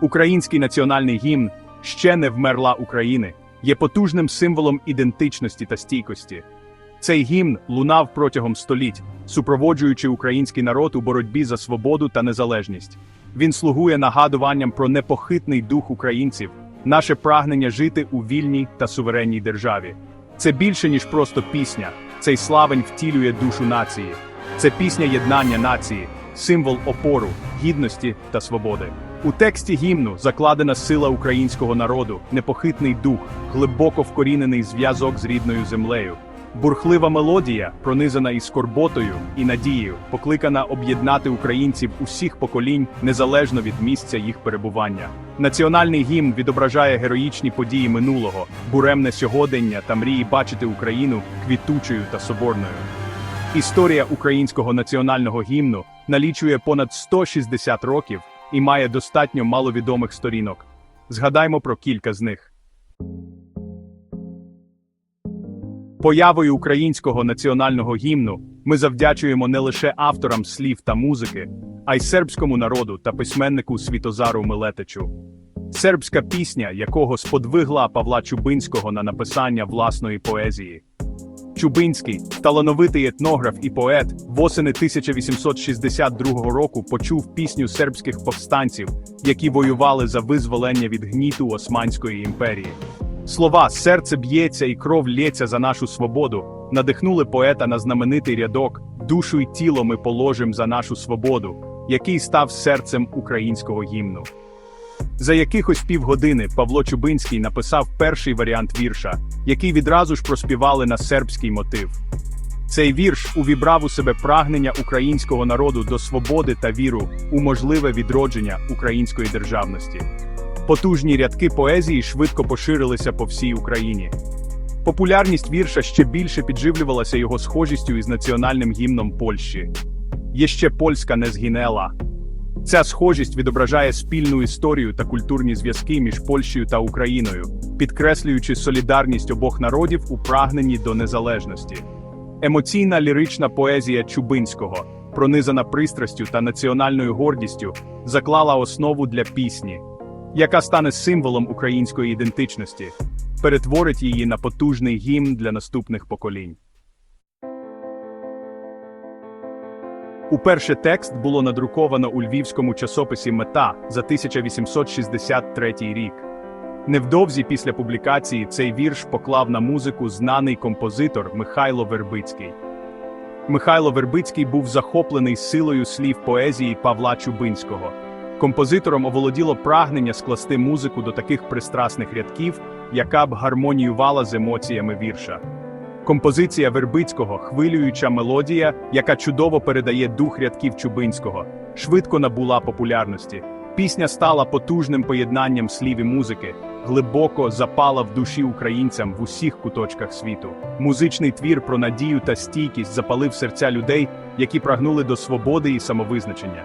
Український національний гімн ще не вмерла України, є потужним символом ідентичності та стійкості. Цей гімн лунав протягом століть, супроводжуючи український народ у боротьбі за свободу та незалежність. Він слугує нагадуванням про непохитний дух українців, наше прагнення жити у вільній та суверенній державі. Це більше ніж просто пісня. Цей славень втілює душу нації. Це пісня єднання нації, символ опору, гідності та свободи. У тексті гімну закладена сила українського народу, непохитний дух, глибоко вкорінений зв'язок з рідною землею. Бурхлива мелодія, пронизана і скорботою, і надією, покликана об'єднати українців усіх поколінь незалежно від місця їх перебування. Національний гімн відображає героїчні події минулого, буремне сьогодення та мрії бачити Україну квітучою та соборною. Історія українського національного гімну налічує понад 160 років і має достатньо маловідомих сторінок. Згадаймо про кілька з них. Появою українського національного гімну ми завдячуємо не лише авторам слів та музики, а й сербському народу та письменнику Світозару Милетичу. Сербська пісня, якого сподвигла Павла Чубинського на написання власної поезії. Чубинський, талановитий етнограф і поет, восени 1862 року почув пісню сербських повстанців, які воювали за визволення від гніту Османської імперії. Слова Серце б'ється і кров лється за нашу свободу надихнули поета на знаменитий рядок Душу й тіло ми положим за нашу свободу, який став серцем українського гімну. За якихось півгодини Павло Чубинський написав перший варіант вірша, який відразу ж проспівали на сербський мотив. Цей вірш увібрав у себе прагнення українського народу до свободи та віру у можливе відродження української державності. Потужні рядки поезії швидко поширилися по всій Україні. Популярність вірша ще більше підживлювалася його схожістю із національним гімном Польщі. Є ще польська не згинела. Ця схожість відображає спільну історію та культурні зв'язки між Польщею та Україною, підкреслюючи солідарність обох народів у прагненні до незалежності. Емоційна лірична поезія Чубинського, пронизана пристрастю та національною гордістю, заклала основу для пісні, яка стане символом української ідентичності, перетворить її на потужний гімн для наступних поколінь. Уперше текст було надруковано у львівському часописі Мета за 1863 рік. Невдовзі після публікації цей вірш поклав на музику знаний композитор Михайло Вербицький. Михайло Вербицький був захоплений силою слів поезії Павла Чубинського. Композитором оволоділо прагнення скласти музику до таких пристрасних рядків, яка б гармоніювала з емоціями вірша. Композиція Вербицького, хвилююча мелодія, яка чудово передає дух рядків Чубинського, швидко набула популярності. Пісня стала потужним поєднанням слів і музики, глибоко запала в душі українцям в усіх куточках світу. Музичний твір про надію та стійкість запалив серця людей, які прагнули до свободи і самовизначення.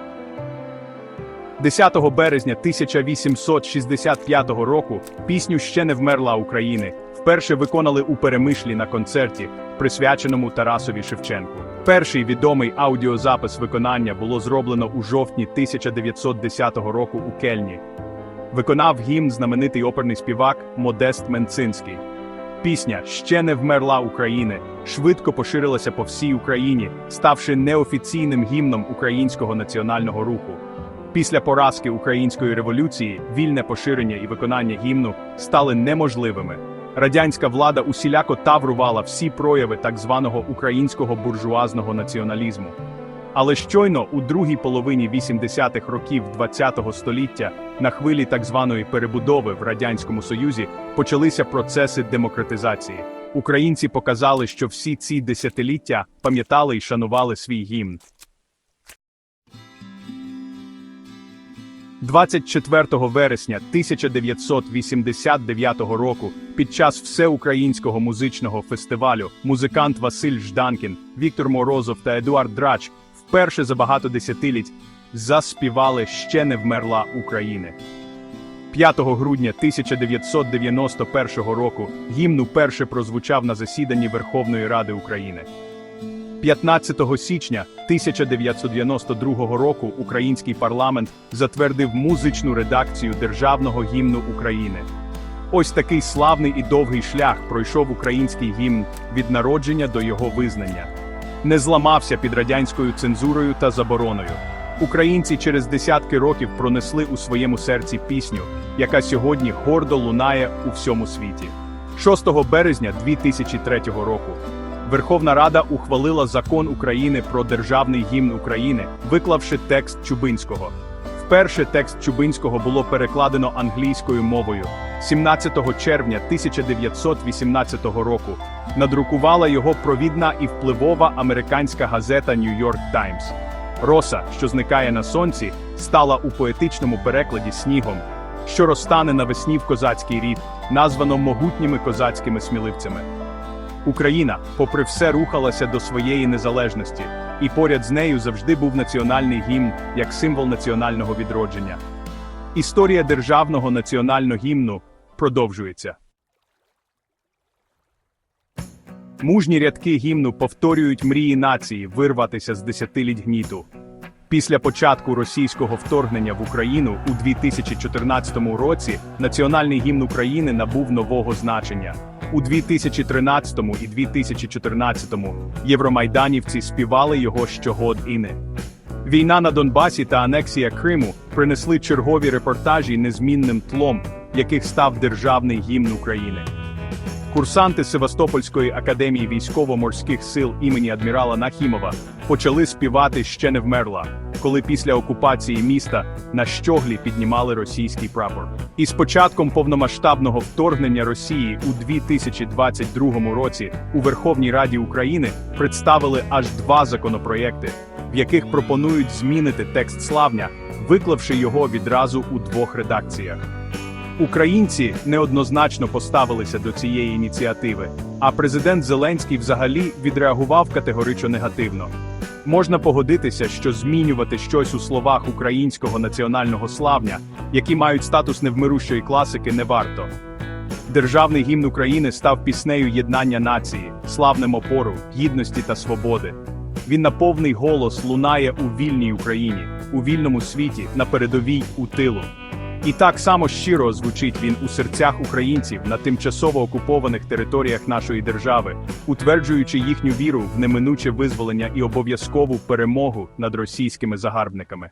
10 березня 1865 року пісню ще не вмерла України. Вперше виконали у Перемишлі на концерті, присвяченому Тарасові Шевченку. Перший відомий аудіозапис виконання було зроблено у жовтні 1910 року у Кельні. Виконав гімн знаменитий оперний співак Модест Менцинський. Пісня Ще не вмерла України швидко поширилася по всій Україні, ставши неофіційним гімном українського національного руху. Після поразки української революції вільне поширення і виконання гімну стали неможливими. Радянська влада усіляко таврувала всі прояви так званого українського буржуазного націоналізму. Але щойно у другій половині 80-х років ХХ століття на хвилі так званої перебудови в Радянському Союзі почалися процеси демократизації. Українці показали, що всі ці десятиліття пам'ятали і шанували свій гімн. 24 вересня 1989 року під час всеукраїнського музичного фестивалю музикант Василь Жданкін, Віктор Морозов та Едуард Драч вперше за багато десятиліть заспівали Ще не вмерла України. 5 грудня 1991 року гімн уперше прозвучав на засіданні Верховної Ради України. 15 січня 1992 року український парламент затвердив музичну редакцію Державного гімну України. Ось такий славний і довгий шлях пройшов український гімн від народження до його визнання. Не зламався під радянською цензурою та забороною. Українці через десятки років пронесли у своєму серці пісню, яка сьогодні гордо лунає у всьому світі. 6 березня 2003 року Верховна Рада ухвалила закон України про державний гімн України, виклавши текст Чубинського. Вперше текст Чубинського було перекладено англійською мовою 17 червня 1918 року. Надрукувала його провідна і впливова американська газета York Times. Роса, що зникає на сонці, стала у поетичному перекладі снігом, що розтане навесні в козацький рід, названо могутніми козацькими сміливцями. Україна, попри все, рухалася до своєї незалежності, і поряд з нею завжди був національний гімн як символ національного відродження. Історія державного національного гімну продовжується. Мужні рядки гімну повторюють мрії нації вирватися з десятиліть гніту. Після початку російського вторгнення в Україну у 2014 році національний гімн України набув нового значення. У 2013 і 2014 євромайданівці співали його щогод іни. Війна на Донбасі та анексія Криму принесли чергові репортажі незмінним тлом, яких став державний гімн України. Курсанти Севастопольської академії військово-морських сил імені адмірала Нахімова почали співати ще не вмерла, коли після окупації міста на щоглі піднімали російський прапор. І з початком повномасштабного вторгнення Росії у 2022 році у Верховній Раді України представили аж два законопроєкти, в яких пропонують змінити текст славня, виклавши його відразу у двох редакціях. Українці неоднозначно поставилися до цієї ініціативи, а президент Зеленський взагалі відреагував категорично негативно. Можна погодитися, що змінювати щось у словах українського національного славня, які мають статус невмирущої класики, не варто. Державний гімн України став піснею єднання нації, славним опору, гідності та свободи. Він на повний голос лунає у вільній Україні, у вільному світі, на передовій у тилу. І так само щиро звучить він у серцях українців на тимчасово окупованих територіях нашої держави, утверджуючи їхню віру в неминуче визволення і обов'язкову перемогу над російськими загарбниками.